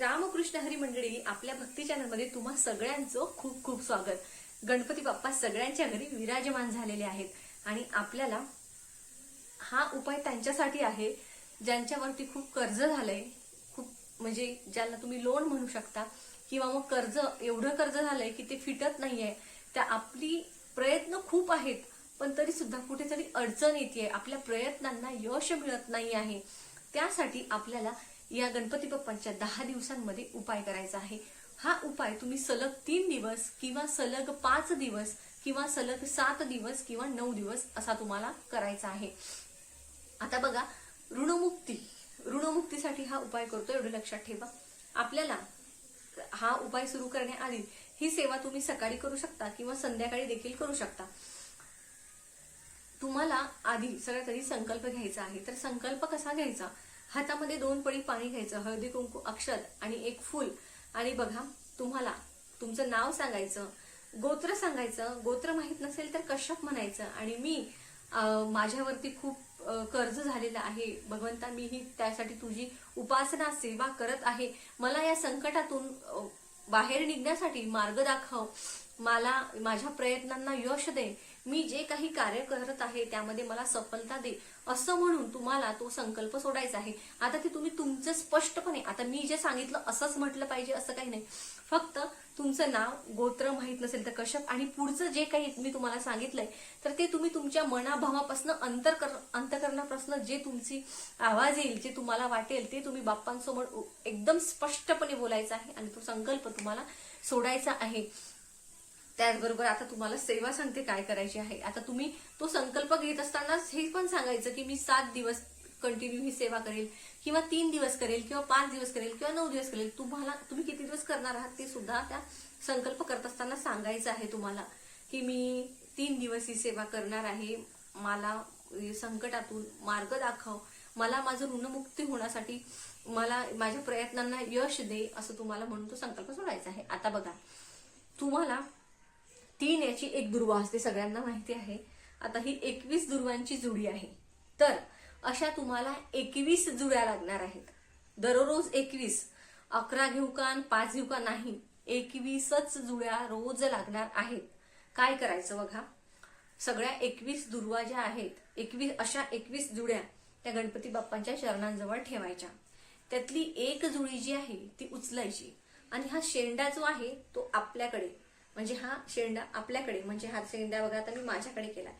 रामकृष्ण हरी मंडळी आपल्या भक्ती चॅनलमध्ये तुम्हा सगळ्यांचं खूप खूप स्वागत. गणपती बाप्पा सगळ्यांच्या घरी विराजमान झालेले आहेत आणि आपल्याला हा उपाय त्यांच्यासाठी आहे ज्यांच्यावरती खूप कर्ज झालंय खूप म्हणजे ज्यांना तुम्ही लोन म्हणू शकता किंवा मग कर्ज एवढं कर्ज झालंय की ते फिटत नाहीये. त्या आपली प्रयत्न खूप आहेत पण तरी सुद्धा कुठेतरी अडचण येते आपल्या प्रयत्नांना यश मिळत नाही आहे त्यासाठी आपल्याला या गणपती बाप्पांच्या दहा दिवसांमध्ये उपाय करायचा आहे. हा उपाय तुम्ही सलग तीन दिवस किंवा सलग पाच दिवस किंवा सलग सात दिवस किंवा नऊ दिवस असा तुम्हाला करायचा आहे. आता बघा ऋणमुक्ती. ऋणमुक्तीसाठी हा उपाय करतो एवढं लक्षात ठेवा. आपल्याला हा उपाय सुरू करण्याआधी ही सेवा तुम्ही सकाळी करू शकता किंवा संध्याकाळी देखील करू शकता. तुम्हाला आधी सगळ्यात आधी संकल्प घ्यायचा आहे. तर संकल्प कसा घ्यायचा? हातामध्ये दोन पडी पाणी घ्यायचं हळदी कुंकू अक्षत आणि एक फुल. आणि बघा तुम्हाला तुमचं नाव सांगायचं गोत्र सांगायचं गोत्र माहीत नसेल तर कश्यप म्हणायचं. आणि मी माझ्यावरती खूप कर्ज झालेलं आहे. भगवंता मी ही त्यासाठी तुझी उपासना सेवा करत आहे. मला या संकटातून बाहेर निघण्यासाठी मार्ग दाखव. मला माझ्या प्रयत्नांना यश दे. मी जे काही कार्य करत आहे त्यामध्ये मला सफलता दे. असं म्हणून तुम्हाला तो संकल्प सोडायचा आहे. आता ते तुम्ही तुमचं स्पष्टपणे आता मी जे सांगितलं असंच म्हटलं पाहिजे असं काही नाही. फक्त तुमचं नाव गोत्र माहीत नसेल तर कश्यप आणि पुढचं जे काही मी तुम्हाला सांगितलंय तर ते तुम्ही तुमच्या मनाभावापासून अंतर कर अंतकरणापासून जे तुमची आवाज येईल जे तुम्हाला वाटेल ते तुम्ही बाप्पांसमोर एकदम स्पष्टपणे बोलायचं आहे आणि तो संकल्प तुम्हाला सोडायचा आहे. त्याचबरोबर आता तुम्हाला सेवा सांगते काय करायची आहे. आता तुम्ही तो संकल्प घेत असतानाच हे पण सांगायचं की मी सात दिवस कंटिन्यू ही सेवा करेल किंवा तीन दिवस करेल किंवा पाच दिवस करेल किंवा नऊ दिवस करेल. तुम्हाला तुम्ही किती दिवस करणार आहात ते सुद्धा त्या संकल्प करत असताना सांगायचं आहे तुम्हाला की मी तीन दिवस ही सेवा करणार आहे. मला संकटातून मार्ग दाखव. मला माझं ऋणमुक्ती होण्यासाठी मला माझ्या प्रयत्नांना यश दे असं तुम्हाला म्हणून तो संकल्प सोडायचा आहे. आता बघा तुम्हाला तीन याची एक दुर्वा असते सगळ्यांना माहिती आहे. आता ही एकवीस दुर्वांची जुडी आहे. तर अशा तुम्हाला एकवीस जुड्या लागणार आहेत. दररोज एकवीस अकरा घेऊ का आणि पाच घेऊ का नाही एकवीसच जुड्या रोज लागणार आहेत. काय करायचं बघा? सगळ्या एकवीस दुर्वा ज्या आहेत एकवीस अशा एकवीस जुड्या त्या गणपती बाप्पांच्या चरणांजवळ ठेवायच्या. त्यातली एक जुळी जी आहे ती उचलायची. आणि हा शेंडा जो आहे तो आपल्याकडे म्हणजे हा शेंडा आपल्याकडे म्हणजे हा शेंडा बघा आता मी माझ्याकडे केलाय.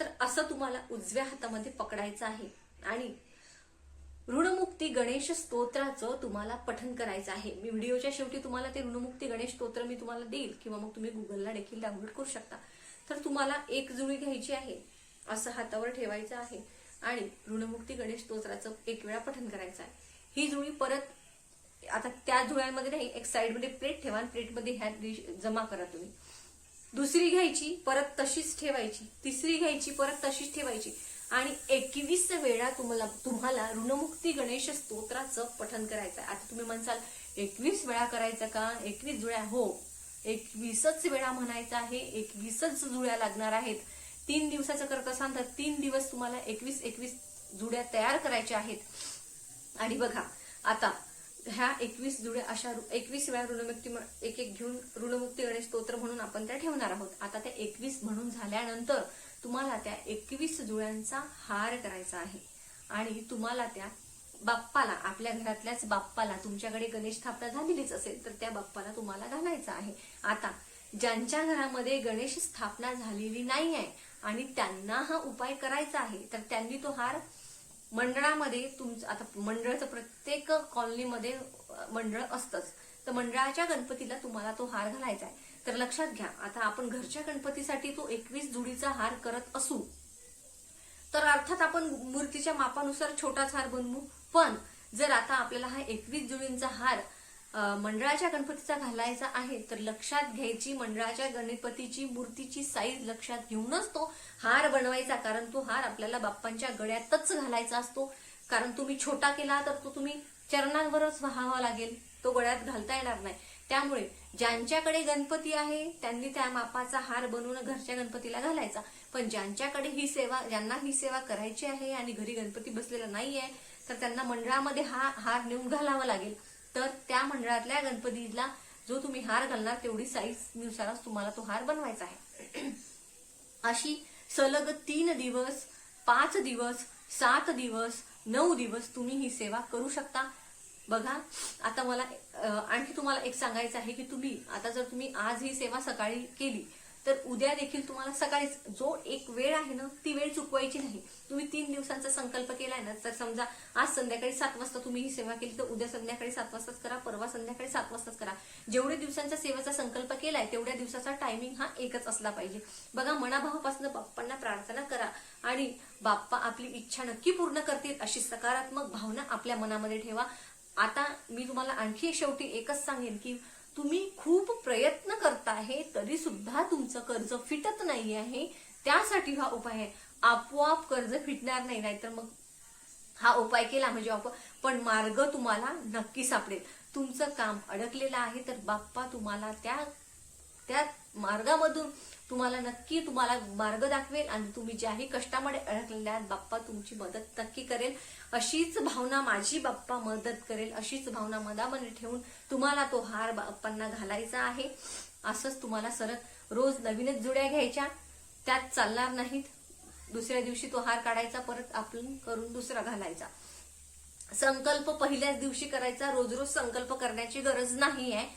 तर असं तुम्हाला उजव्या हातामध्ये पकडायचं आहे. आणि ऋणमुक्ती गणेश स्तोत्राचं तुम्हाला पठन करायचं आहे. मी व्हिडिओच्या शेवटी तुम्हाला ते ऋणमुक्ती गणेश स्तोत्र मी तुम्हाला देईल किंवा मग तुम्ही गुगलला देखील डाउनलोड करू शकता. तर तुम्हाला एक जुळी घ्यायची आहे. असं हातावर ठेवायचं आहे. आणि ऋणमुक्ती गणेश स्तोत्राचं एक वेळा पठन करायचं आहे. ही जुळी परत आता त्या जुळ्यांमध्ये नाही एक साईडमध्ये प्लेट ठेवा आणि प्लेटमध्ये ह्या डिश जमा करा तुम्ही. दुसरी घ्यायची परत तशीच ठेवायची. तिसरी घ्यायची परत तशीच ठेवायची. आणि एकवीस वेळा तुम्हाला तुम्हाला ऋणमुक्ती गणेश स्तोत्राचं पठन करायचं आहे. आता तुम्ही म्हणसाल एकवीस वेळा करायचं का? एकवीस जुळ्या हो. एकवीसच वेळा म्हणायचं आहे एकवीसच जुळ्या लागणार आहेत. तीन दिवसाचं करत असाल तर तीन दिवस तुम्हाला एकवीस एकवीस जुड्या तयार करायच्या आहेत. आणि बघा आता ह्या एकवीस जुड्या अशा एकवीस वेळा ऋणमुक्ती एक एक घेऊन ऋणमुक्ती गणेश स्तोत्र म्हणून आपण त्या ठेवणार आहोत. आता त्या एकवीस म्हणून झाल्यानंतर तुम्हाला त्या एकवीस जुळ्यांचा हार करायचा आहे. आणि तुम्हाला त्या बाप्पाला आपल्या घरातल्याच बाप्पाला तुमच्याकडे गणेश स्थापना झालेलीच असेल तर त्या बाप्पाला तुम्हाला घालायचा आहे. आता ज्यांच्या घरामध्ये गणेश स्थापना झालेली नाही आहे आणि त्यांना हा उपाय करायचा आहे तर त्यांनी तो हार मंडळामध्ये तुमचं आता मंडळाचं प्रत्येक कॉलनीमध्ये मंडळ असतंच. तर मंडळाच्या गणपतीला तुम्हाला तो हार घालायचा आहे तर लक्षात घ्या आता आपण घरच्या गणपतीसाठी तो एकवीस जुडीचा हार करत असू तर अर्थात आपण मूर्तीच्या मापानुसार छोटाच हार बनवू. पण जर आता आपल्याला हा एकवीस जुळींचा हार मंडळाच्या गणपतीचा घालायचा आहे तर लक्षात घ्यायची मंडळाच्या गणपतीची मूर्तीची साईज लक्षात घेऊनच तो हार बनवायचा कारण तो हार आपल्याला बाप्पांच्या गळ्यातच घालायचा असतो. कारण तुम्ही छोटा केला तर तो तुम्ही चरणांवरच व्हावा लागेल तो गळ्यात घालता येणार नाही. त्यामुळे ज्यांच्याकडे गणपती आहे त्यांनी त्या मापाचा हार बनवून घरच्या गणपतीला घालायचा. पण ज्यांच्याकडे ही सेवा ज्यांना ही सेवा करायची आहे आणि घरी गणपती बसलेला नाहीये तर त्यांना मंडळामध्ये हा हार नेऊन घालावा लागेल. तर त्या मंडळातल्या गणपतीला जो तुम्ही हार घालणार तेवढी साईज नुसारच तुम्हाला तो हार बनवायचा आहे. अशी सलग तीन दिवस पाच दिवस सात दिवस नऊ दिवस तुम्ही ही सेवा करू शकता. बघा आता मला आणखी तुम्हाला एक सांगायचं आहे की तुम्ही आता जर तुम्ही आज ही सेवा सकाळी केली तर उद्या देखील तुम्हाला सकाळीच जो एक वेळ आहे ना ती वेळ चुकवायची नाही. तुम्ही तीन दिवसांचा संकल्प केलाय ना तर समजा आज संध्याकाळी सात वाजता तुम्ही ही सेवा केली तर उद्या संध्याकाळी सात वाजताच करा परवा संध्याकाळी सात वाजताच करा. जेवढे दिवसांच्या सेवेचा संकल्प केलाय तेवढ्या दिवसाचा टायमिंग हा एकच असला पाहिजे. बघा मनाभावापासून बाप्पांना प्रार्थना करा आणि बाप्पा आपली इच्छा नक्की पूर्ण करतील अशी सकारात्मक भावना आपल्या मनामध्ये ठेवा. आता मी तुम्हाला आणखी शेवटी एकच सांगेन की तुम्ही खूप प्रयत्न तरी सुद्धा तुमचं कर्ज फिटत नाही आहे. त्यासाठी हा उपाय आहे. आपोआप कर्ज फिटणार नाही नाहीतर मग हा उपाय केला म्हणजे आपोआप. पण मार्ग तुम्हाला नक्की सापडेल. तुमचं काम अडकलेलं आहे तर बाप्पा तुम्हाला त्या त्या मार्गामधून तुम्हाला नक्की तुम्हाला मार्ग दाखवेल आणि तुम्ही ज्याही कष्टामध्ये अडकलेल्या आहात बाप्पा तुमची मदत नक्की करेल. अशीच भावना माझी बाप्पा मदत करेल. अशीच भावना मनामध्ये ठेवून तुम्हाला तो हार बाप्पांना घालायचा आहे. असंच तुम्हाला सरळ रोज नवीनच जुड्या घ्यायच्या त्यात चालणार नाहीत. दुसऱ्या दिवशी तो हार काढायचा परत आपण करून दुसरा घालायचा. संकल्प पहिल्याच दिवशी करायचा रोज रोज संकल्प करण्याची गरज नाही आहे.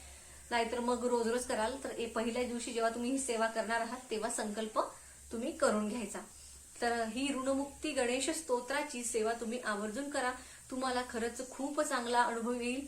नाहीतर मग रोज रोज कराल तर पहिल्या दिवशी जेव्हा तुम्ही ही सेवा करणार आहात तेव्हा संकल्प तुम्ही करून घ्यायचा. तर ही ऋणमुक्ती गणेश स्तोत्राची सेवा तुम्ही आवर्जून करा. तुम्हाला खरंच खूप चांगला अनुभव येईल.